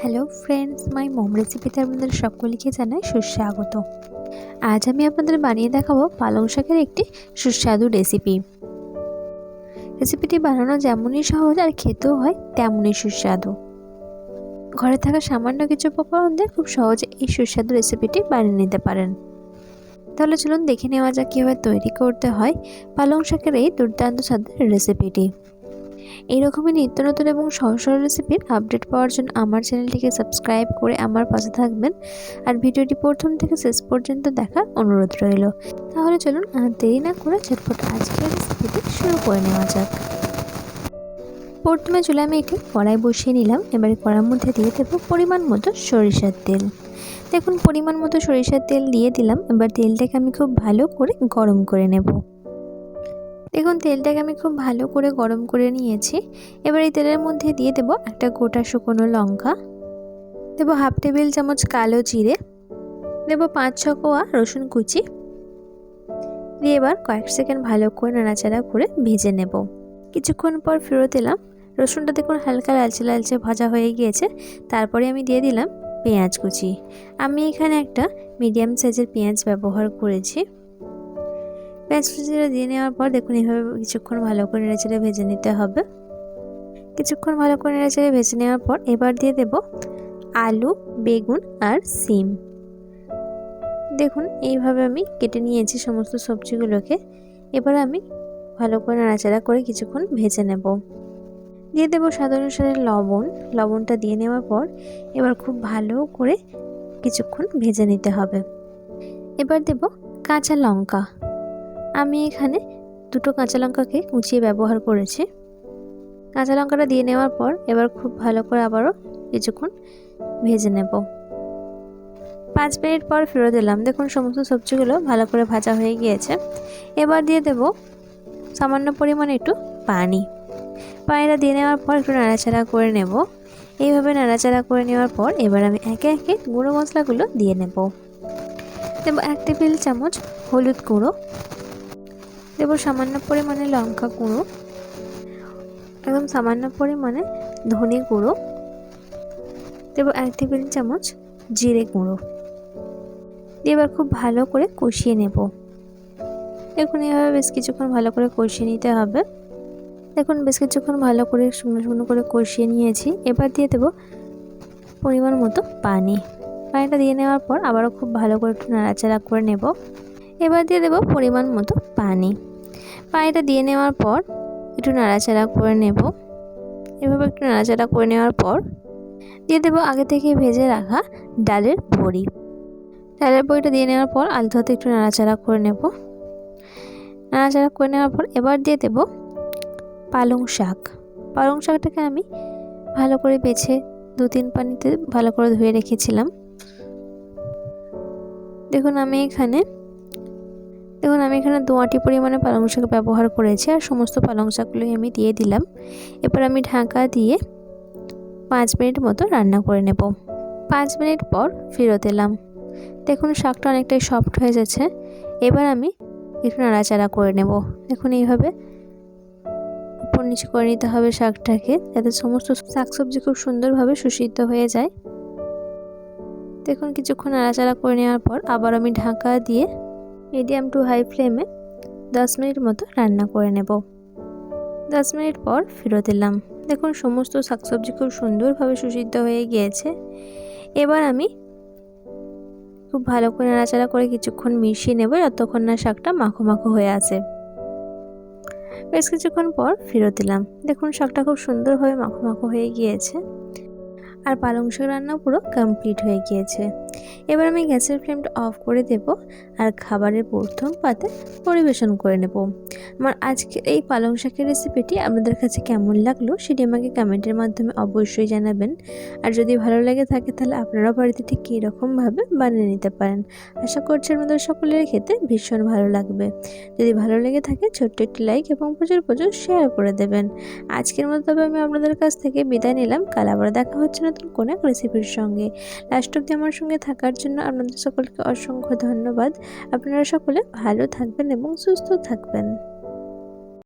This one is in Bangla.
হ্যালো ফ্রেন্ডস মাই মোম রেসিপিতে আপনাদের সকলকে জানাই সুস্বাগত। আজ আমি আপনাদের বানিয়ে দেখাবো পালং শাকের একটি সুস্বাদু রেসিপি রেসিপিটি বানানো যেমনই সহজ আর খেতেও হয় তেমনই সুস্বাদু। ঘরে থাকা সামান্য কিছু উপকরণ দিয়ে খুব সহজে এই সুস্বাদু রেসিপিটি বানিয়ে নিতে পারেন। তাহলে চলুন দেখে নেওয়া যাক কীভাবে তৈরি করতে হয় পালং শাকের এই দুর্দান্ত স্বাদের রেসিপিটি এইরকমই নিত্য নতুন এবং সহজ রেসিপির আপডেট পাওয়ার জন্য আমার চ্যানেলটিকে সাবস্ক্রাইব করে আমার পাশে থাকবেন। আর ভিডিওটি প্রথম থেকে শেষ পর্যন্ত দেখার অনুরোধ রইল। তাহলে চলুন আর দেরি না করে ঝটপট আজকের রেসিপিটি শুরু করে নেওয়া যাক। প্রথমে চুলে আমি একটি কড়াই বসিয়ে নিলাম। এবারে কড়ার মধ্যে দিয়ে দেবো পরিমাণ মতো সরিষার তেল। দেখুন, পরিমাণ মতো সরিষার তেল দিয়ে দিলাম। এবার তেলটাকে আমি খুব ভালো করে গরম করে নেব। দেখুন, তেলটাকে আমি খুব ভালো করে গরম করে নিয়েছি। এবার এই তেলের মধ্যে দিয়ে দেব একটা গোটা শুকনো লঙ্কা। দেবো হাফ টেবিল চামচ কালো জিরে। দেব পাঁচ ছ কোয়া রসুন কুচি। দিয়ে এবার কয়েক সেকেন্ড ভালো করে নাড়াচাড়া করে ভেজে নেব। কিছুক্ষণ পর ফেরত এলাম। রসুনটা দেখুন হালকা লালচে লালচে ভাজা হয়ে গিয়েছে। তারপরে আমি দিয়ে দিলাম পেঁয়াজ কুচি। আমি এখানে একটা মিডিয়াম সাইজের পেঁয়াজ ব্যবহার করেছি। পেঁয়াজ কুচিটা দিয়ে নেওয়ার পর দেখুন এইভাবে কিছুক্ষণ ভালো করে নেড়েচেড়ে ভেজে নিতে হবে। কিছুক্ষণ ভালো করে নেড়েচেড়ে ভেজে নেওয়ার পর এবার দিয়ে দেব আলু, বেগুন আর সিম। দেখুন এইভাবে আমি কেটে নিয়েছি সমস্ত সবজিগুলোকে। এবার আমি ভালো করে নাড়াচাড়া করে কিছুক্ষণ ভেজে নেব। দিয়ে দেবো স্বাদ অনুসারে লবণ। লবণটা দিয়ে নেওয়ার পর এবার খুব ভালো করে কিছুক্ষণ ভেজে নিতে হবে। এবার দেব কাঁচা লঙ্কা। আমি এখানে দুটো কাঁচা লঙ্কাকে কুচিয়ে ব্যবহার করেছি। কাঁচা লঙ্কাটা দিয়ে নেওয়ার পর এবার খুব ভালো করে আবারও কিছুক্ষণ ভেজে নেব। পাঁচ মিনিট পর ফেরত দিলাম দেখুন, সমস্ত সবজিগুলো ভালো করে ভাজা হয়ে গিয়েছে। এবার দিয়ে দেব সামান্য পরিমাণে একটু পানি। পানিটা দিয়ে নেওয়ার পর একটু নাড়াচাড়া করে নেব। এইভাবে নাড়াচাড়া করে নেওয়ার পর এবার আমি একে একে গুঁড়ো মশলাগুলো দিয়ে নেব। দেবো এক টেবিল চামচ হলুদ গুঁড়ো। দেবো সামান্য পরিমাণে লঙ্কা গুঁড়ো, একদম সামান্য পরিমাণে ধনে গুঁড়ো, দেবো এক টেবিল চামচ জিরে গুঁড়ো। দিয়ে এবার খুব ভালো করে কষিয়ে নেব। দেখুন, এভাবে বেশ কিছুক্ষণ ভালো করে কষিয়ে নিতে হবে। দেখুন, বেশ কিছুক্ষণ ভালো করে শুকনো শুকনো করে কষিয়ে নিয়েছি। এবার দিয়ে দেবো পরিমাণ মতো পানি। পানিটা দিয়ে নেওয়ার পর আবারও খুব ভালো করে একটু নাড়াচাড়া করে নেব। এবার দিয়ে দেবো পরিমাণ মতো পানি। পানিটা দিয়ে নেওয়ার পর একটু নাড়াচাড়া করে নেব। এভাবে একটু নাড়াচাড়া করে নেওয়ার পর দিয়ে দেবো আগে থেকে ভেজে রাখা ডালের বড়ি। ডালের বড়িটা দিয়ে নেওয়ার পর আলু হাতে একটু নাড়াচাড়া করে নেব। নাড়াচাড়া করে নেওয়ার পর এবার দিয়ে দেবো পালং শাক। পালং শাকটাকে আমি ভালো করে বেছে দু তিন পানিতে ভালো করে ধুয়ে রেখেছিলাম। দেখুন আমি এখানে দেখুন, আমি এখানে দোয়াটি পরিমাণে পালং শাক ব্যবহার করেছি আর সমস্ত পালং শাকগুলোই আমি দিয়ে দিলাম। এবার আমি ঢাকা দিয়ে পাঁচ মিনিট মতো রান্না করে নেব। পাঁচ মিনিট পর ফেরত এলাম। দেখুন, শাকটা অনেকটাই সফট হয়ে যাচ্ছে এবার আমি একটু নাড়াচাড়া করে নেব। দেখুন, এইভাবে উপর নিচে করে নিতে হবে শাকটাকে যাতে সমস্ত শাকসবজি খুব সুন্দরভাবে সুসিদ্ধ হয়ে যায়। দেখুন, কিছুক্ষণ নাড়াচাড়া করে নেওয়ার পর আবার আমি ঢাকা দিয়ে মিডিয়াম টু হাই ফ্লেমে দশ মিনিট মতো রান্না করে নেব। দশ মিনিট পর ফেরত এলাম। দেখুন, সমস্ত শাকসবজি খুব সুন্দরভাবে সুসিদ্ধ হয়ে গিয়েছে। এবার আমি খুব ভালো করে নাড়াচাড়া করে কিছুক্ষণ মিশিয়ে নেব, যতক্ষণ না শাকটা মাখো মাখো হয়ে আসে বেশ কিছুক্ষণ পর ফেরত এলাম। দেখুন, শাকটা খুব সুন্দরভাবে মাখো মাখো হয়ে গিয়েছে। আর পালং শাক রান্না পুরো কমপ্লিট হয়ে গিয়েছে। এবার আমি গ্যাসের ফ্লেমটা অফ করে দেব আর খাবারের প্রথম পাতে পরিবেশন করে নেব। আমার আজকের এই পালং শাকের রেসিপিটি আপনাদের কাছে কেমন লাগল সেটি আমাকে কমেন্টের মাধ্যমে অবশ্যই জানাবেন। আর যদি ভালো লাগে থাকে তাহলে আপনারাও বাড়িতে ঠিক কীরকমভাবে বানিয়ে নিতে পারেন। আশা করছি আমাদের সকলের খেতে ভীষণ ভালো লাগবে। যদি ভালো লেগে থাকে ছোট্ট একটি লাইক এবং প্রচুর প্রচুর শেয়ার করে দেবেন। আজকের মতো তবে আমি আপনাদের কাছ থেকে বিদায় নিলাম। কাল আবার দেখা হচ্ছে নতুন কোনো এক রেসিপির সঙ্গে। লাস্ট অব্দি আমার সঙ্গে থাকার জন্য আপনাদের সকলকে অসংখ্য ধন্যবাদ। আপনারা সকলে ভালো থাকবেন এবং সুস্থ থাকবেন।